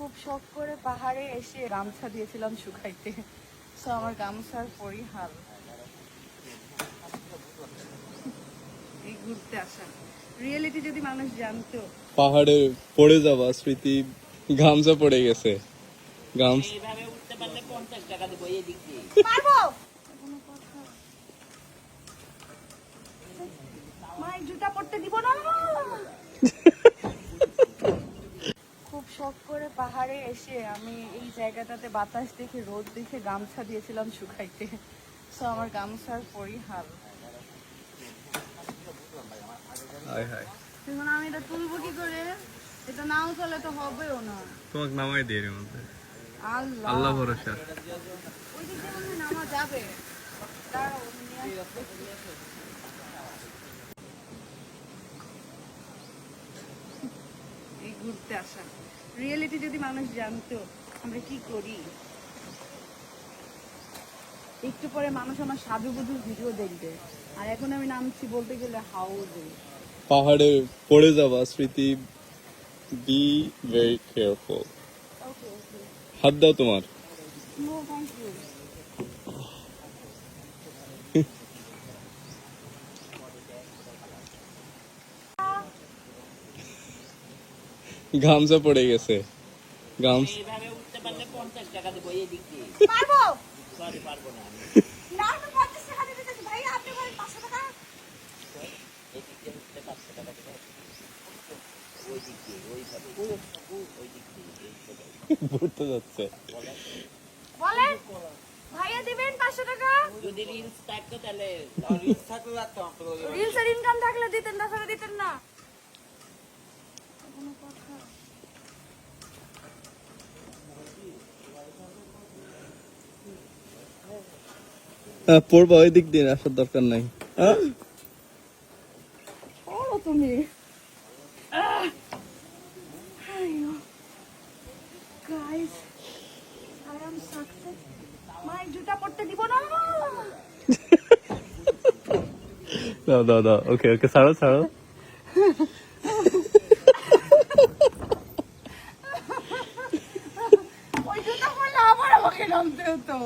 খুব শখ করে পাহাড়ে এসে গামছা দিয়েছিলাম শুকাইতে। সো আমার গামছার পরিহাল। এই ঘুরতে আসা। রিয়েলিটি যদি মানুষ জানতো। পাহাড়ে পড়ে যাওয়া স্মৃতি গামছা পড়ে গেছে। গামছা এইভাবে উঠতে পারলে পঞ্চাশ টাকা দেবো এই দিক দিয়ে। পারব? মা জুতা পরতে দিব না। শখ করে পাহাড়ে এসে আমি এই জায়গাটাতে বাতাস দেখে রোদ দেখে গামছা দিয়েছিলাম শুকাইতে। সো আমার গামছার পরিহাল। এখন আমি এটা তুলবো কি করে? এটা নাও চলে তো হবেও না। তোমাকে নামাই দিয়ে এর মধ্যে। আল্লাহ। আল্লাহ ভরসা। ওই দিক নামা যাবে। দাঁড়াও, আমি নিয়ে আসছি। এই ঘুরতে আসা। রিয়েলিটি যদি মানুষ জানতো আমরা কি করি? একটু পরে মানুষ আমার সাজুগুজুর ভিডিও দেখবে। আর এখন আমি নামছি বলতে গেলে হাউজে পাহাড়ে পড়ে যাওয়া স্মৃতি। বি ভেরি কেয়ারফুল হাত দাও তোমার। নো থ্যাংক ইউ গামছা পড়ে গেছে। গামছা এইভাবে উঠতে পারলে পঞ্চাশ টাকা দেবো এই দিক দিয়ে। পারব? সরি পারব না না আমি পঞ্চাশ টাকা দিতে চাইছি ভাই আপনি বলেন পাঁচশো টাকা। এই দিক দিয়ে উঠতে পাঁচশো টাকা দেবো। ওই দিক দিয়ে ওইভাবে ওই দিক দিয়ে ঘুরতে যাচ্ছে বলেন ভাইয়া দিবেন পাঁচশো টাকা? যদি রিলস থাকতো তাহলে রিলসের ইনকাম থাকলে দিতেন তাছাড়া দিতেন না। পড়বা ওই দিক দিয়ে আসার দরকার নাই? তুমি। ওকে ছাড়ো ছাড়ো। ওই জুতা পরলে আবার আমাকে নামতে হতো।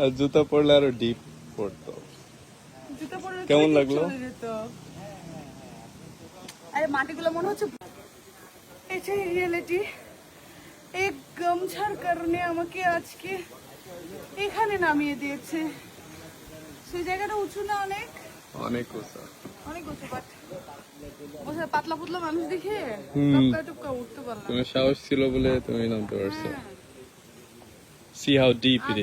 আর জুতা পরলে আরও ডিপ পড়তো কেমন লাগল? আরে মাটিগুলো মনে হচ্ছে এটাই রিয়েলিটি এই গামছার কারণে আমাকে আজকে এখানে নামিয়ে দিয়েছে। সেই জায়গাটা উঁচু না অনেক? অনেক উঁচা। অনেক উঁচু বাট পাতলা পুতলা মানুষ দেখে। টপকা টপকা উঠতে পারলাম। তোমার সাহস ছিল বলে তুমি নামতে পারছ। হ্যাঁ, সি হাউ ডিপ ইট